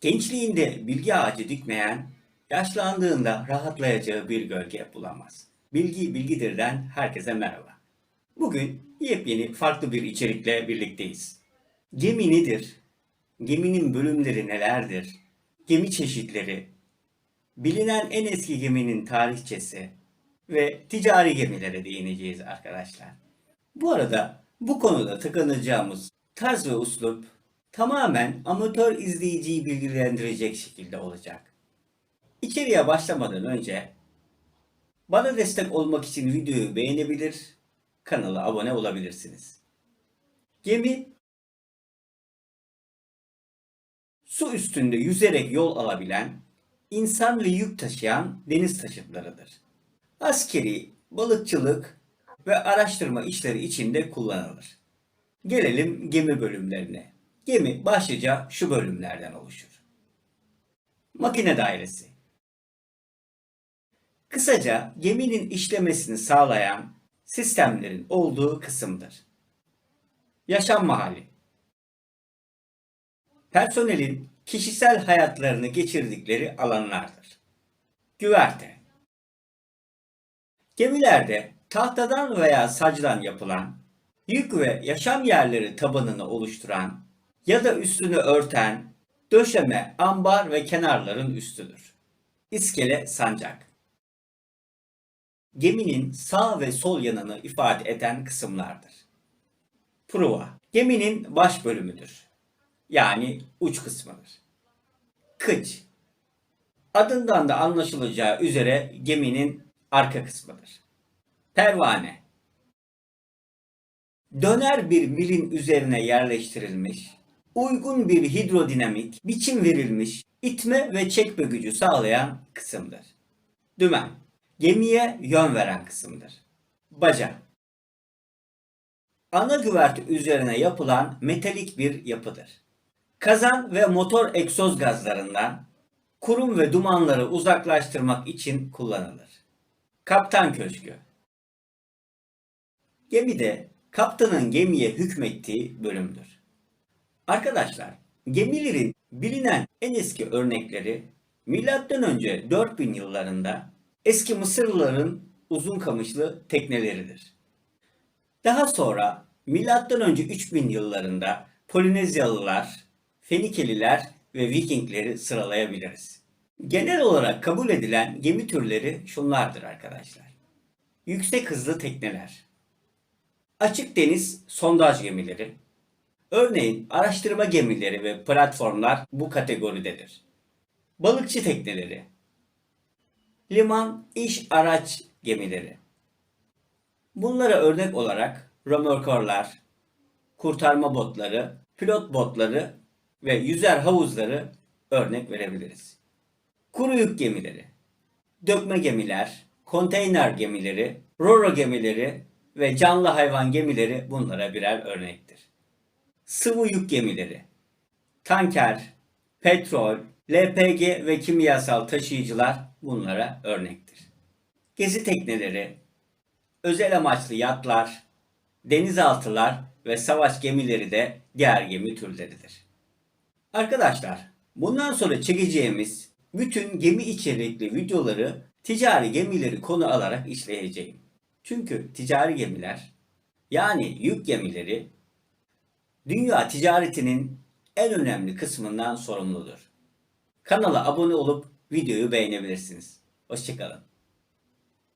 Gençliğinde bilgi ağacı dikmeyen, yaşlandığında rahatlayacağı bir gölge bulamaz. Bilgi bilgidirden herkese merhaba. Bugün yepyeni farklı bir içerikle birlikteyiz. Gemi nedir? Geminin bölümleri nelerdir? Gemi çeşitleri, bilinen en eski geminin tarihçesi ve ticari gemilere değineceğiz arkadaşlar. Bu arada bu konuda tıkanacağımız tarz ve uslup tamamen amatör izleyiciyi bilgilendirecek şekilde olacak. İçeriye başlamadan önce bana destek olmak için videoyu beğenebilir, kanala abone olabilirsiniz. Gemi su üstünde yüzerek yol alabilen, insan ve yük taşıyan deniz taşıtlarıdır. Askeri, balıkçılık ve araştırma işleri içinde kullanılır. Gelelim gemi bölümlerine. Gemi başlıca şu bölümlerden oluşur. Makine dairesi. Kısaca geminin işlemesini sağlayan sistemlerin olduğu kısımdır. Yaşam mahalli. Personelin kişisel hayatlarını geçirdikleri alanlardır. Güverte. Gemilerde tahtadan veya sacdan yapılan, yük ve yaşam yerleri tabanını oluşturan ya da üstünü örten, döşeme, ambar ve kenarların üstüdür. İskele sancak. Geminin sağ ve sol yanını ifade eden kısımlardır. Pruva, geminin baş bölümüdür. Yani uç kısmıdır. Kıç, adından da anlaşılacağı üzere geminin arka kısmıdır. Pervane, döner bir milin üzerine yerleştirilmiş, uygun bir hidrodinamik biçim verilmiş itme ve çekme gücü sağlayan kısımdır. Dümen, gemiye yön veren kısımdır. Baca, ana güverte üzerine yapılan metalik bir yapıdır. Kazan ve motor egzoz gazlarından kurum ve dumanları uzaklaştırmak için kullanılır. Kaptan Köşkü Gemide kaptanın gemiye hükmettiği bölümdür. Arkadaşlar, gemilerin bilinen en eski örnekleri önce 4000 yıllarında eski Mısırlıların uzun kamışlı tekneleridir. Daha sonra önce 3000 yıllarında Polinezyalılar, Fenikeliler ve Vikingleri sıralayabiliriz. Genel olarak kabul edilen gemi türleri şunlardır arkadaşlar. Yüksek hızlı tekneler, açık deniz sondaj gemileri, örneğin araştırma gemileri ve platformlar bu kategoridedir. Balıkçı tekneleri, liman iş araç gemileri. Bunlara örnek olarak römorkörler, kurtarma botları, pilot botları ve yüzer havuzları örnek verebiliriz. Kuru yük gemileri, dökme gemiler, konteyner gemileri, roro gemileri ve canlı hayvan gemileri bunlara birer örnektir. Sıvı yük gemileri, tanker, petrol, LPG ve kimyasal taşıyıcılar bunlara örnektir. Gezi tekneleri, özel amaçlı yatlar, denizaltılar ve savaş gemileri de diğer gemi türleridir. Arkadaşlar, bundan sonra çekeceğimiz bütün gemi içerikli videoları ticari gemileri konu alarak işleyeceğim. Çünkü ticari gemiler yani yük gemileri dünya ticaretinin en önemli kısmından sorumludur. Kanala abone olup videoyu beğenebilirsiniz. Hoşçakalın.